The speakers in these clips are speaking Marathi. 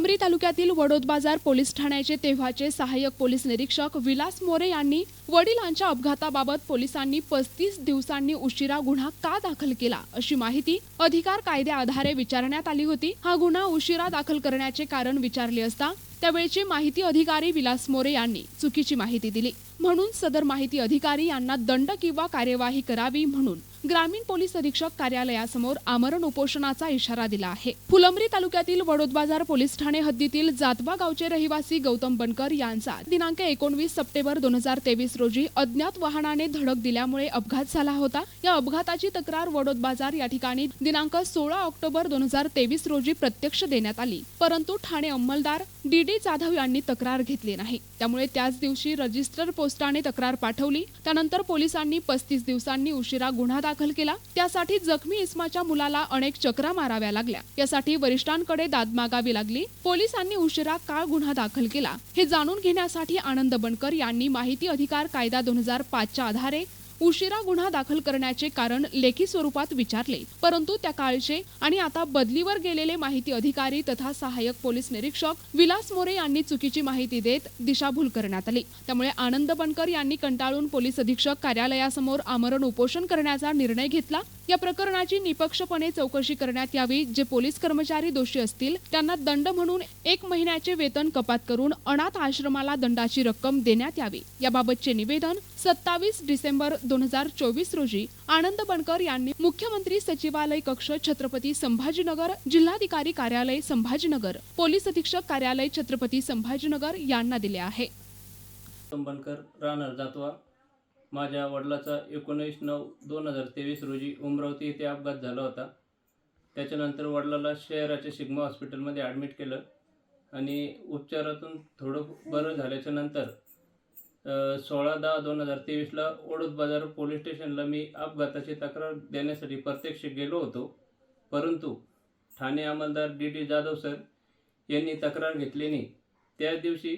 तालुक्यातील वडोद बाजार पोलीस ठाण्याचे तेव्हाचे सहाय्यक पोलीस निरीक्षक विलास मोरे यांनी वडिलांच्या अपघाताबाबत पोलिसांनी पस्तीस दिवसांनी उशिरा गुन्हा का दाखल केला अशी माहिती अधिकार कायद्याआधारे विचारण्यात आली होती. हा गुन्हा उशिरा दाखल करण्याचे कारण विचारले असता त्यावेळचे माहिती अधिकारी विलास मोरे यांनी चुकीची माहिती दिली. म्हणून सदर माहिती अधिकारी यांना दंड किंवा कार्यवाही करावी म्हणून ग्रामीण पोलीस अधीक्षक कार्यालयासमोर आमरण उपोषणाचा इशारा दिला आहे. फुलंब्री तालुक्यातील वडोदबाजार पोलीस ठाणे हद्दीतील जातबा गावचे रहिवासी गौतम बनकर यांचा दिनांक एकोणवीस सप्टेंबर दोन हजार तेवीस रोजी अज्ञात वाहनाने धडक दिल्यामुळे अपघात झाला होता. या अपघाताची तक्रार वडोदबाजार या ठिकाणी दिनांक सोळा ऑक्टोबर दोन हजार तेवीस रोजी प्रत्यक्ष देण्यात आली. परंतु ठाणे अंमलदार डी. डी जाधव यांनी तक्रार घेतली नाही. त्यामुळे त्याच दिवशी रजिस्टर पोस्टाने तक्रार पाठवली. त्यानंतर पोलिसांनी पस्तीस दिवसांनी उशिरा गुन्हा दाखल केला. त्यासाठी जखमी इस्माच्या मुलाला अनेक चक्रा माराव्या लागल्या. यासाठी वरिष्ठांकडे दाद मागावी लागली. पोलिसांनी उशिरा का गुन्हा दाखल केला? हे जाणून घेण्यासाठी आनंद बनकर यांनी माहिती अधिकार कायदा दोन हजार पाचच्या आधारे उशिरा गुन्हा दाखल करण्याचे कारण लेखी स्वरूपात विचारले परंतु त्या काळचे आणि आता बदलीवर गेलेले माहिती अधिकारी तथा सहाय्यक पोलीस निरीक्षक विलास मोरे यांनी चुकीची माहिती देत दिशाभूल करण्यात आली. त्यामुळे आनंद बनकर यांनी कंटाळून पोलीस अधीक्षक कार्यालयासमोर आमरण उपोषण करण्याचा निर्णय घेतला. या प्रकरणाची निपक्षपणे चौकशी करण्यात यावी जे पोलीस कर्मचारी दोषी असतील त्यांना दंड म्हणून एक महिन्याचे वेतन कपात करून अनाथ आश्रमाला दंडाची रक्कम देण्यात यावी. याबाबतचे निवेदन सत्तावीस डिसेंबर दोन हजार चोवीस रोजी आनंद बनकर यांनी मुख्यमंत्री सचिवालय कक्ष छत्रपती संभाजीनगर जिल्हाधिकारी कार्यालय संभाजीनगर पोलीस अधीक्षक कार्यालय छत्रपती संभाजीनगर यांना दिले आहे. बनकर राहणार जातवा. माझ्या वडिलाचा एकोणीस नऊ दोन हजार तेवीस रोजी उमरावती येथे अपघात झाला होता. त्याच्यानंतर वडिलाला शहराच्या शिग्मा हॉस्पिटलमध्ये ॲडमिट केलं आणि उपचारातून थोडं बरं झाल्याच्यानंतर सोळा दहा दोन हजार तेवीसला ओढत बाजार पोलीस स्टेशनला मी अपघाताची तक्रार देण्यासाठी प्रत्यक्ष गेलो होतो. परंतु ठाणे अंमलदार डी डी जाधव सर यांनी तक्रार घेतली नाही. त्याच दिवशी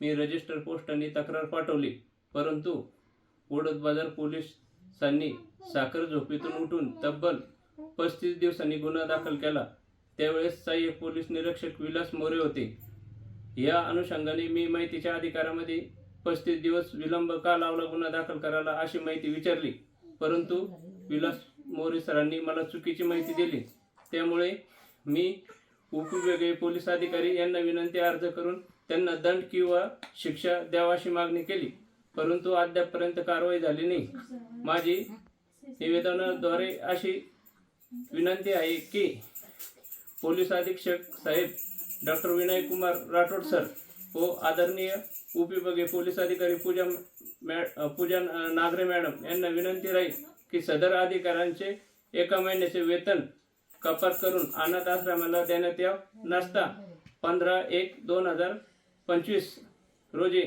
मी रजिस्टर पोस्टाने तक्रार पाठवली. परंतु ओढत बाजार पोलिसांनी साखर झोपेतून उठून तब्बल पस्तीस दिवसांनी गुन्हा दाखल केला. त्यावेळेस सहाय्यक पोलीस निरीक्षक विलास मोरे होते. या अनुषंगाने मी माहितीच्या अधिकारामध्ये पस्तीस दिवस विलंब का लावला गुन्हा दाखल करायला अशी माहिती विचारली. परंतु विलास मोरे सरांनी मला चुकीची माहिती दिली. त्यामुळे मी उपविभागीय पोलीस अधिकारी यांना विनंती अर्ज करून त्यांना दंड किंवा शिक्षा द्यावाशी मागणी केली. परंतु अद्यापपर्यंत कारवाई झाली नाही. माझी निवेदनाद्वारे अशी विनंती आहे की पोलीस अधीक्षक साहेब डॉक्टर विनय कुमार राठोड सर हो आदरणीय उपविभागीय पोलीस अधिकारी पूजा मॅ पूजा नागरे मॅडम यांना विनंती राहील की सदर अधिकाऱ्यांचे एका महिन्याचे वेतन कपात करून अनाथ आश्रमाला देण्यात याव. नसता पंधरा एक दोन हजार पंचवीस रोजी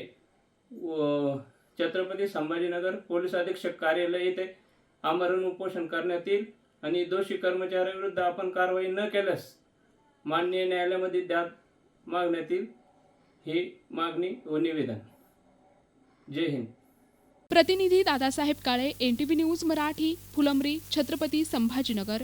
छत्रपती संभाजीनगर पोलीस अधीक्षक कार्यालय येथे आमरण उपोषण करण्यात येईल आणि दोषी कर्मचाऱ्याविरुद्ध आपण कारवाई न केल्यास माननीय न्यायालयामध्ये द्यात मागण्यात येईल. ही मागणी व निवेदन. जय हिंद. प्रतिनिधी Dadasaheb Kale N T V news Marathi Phulambri Chhatrapati Sambhajinagar.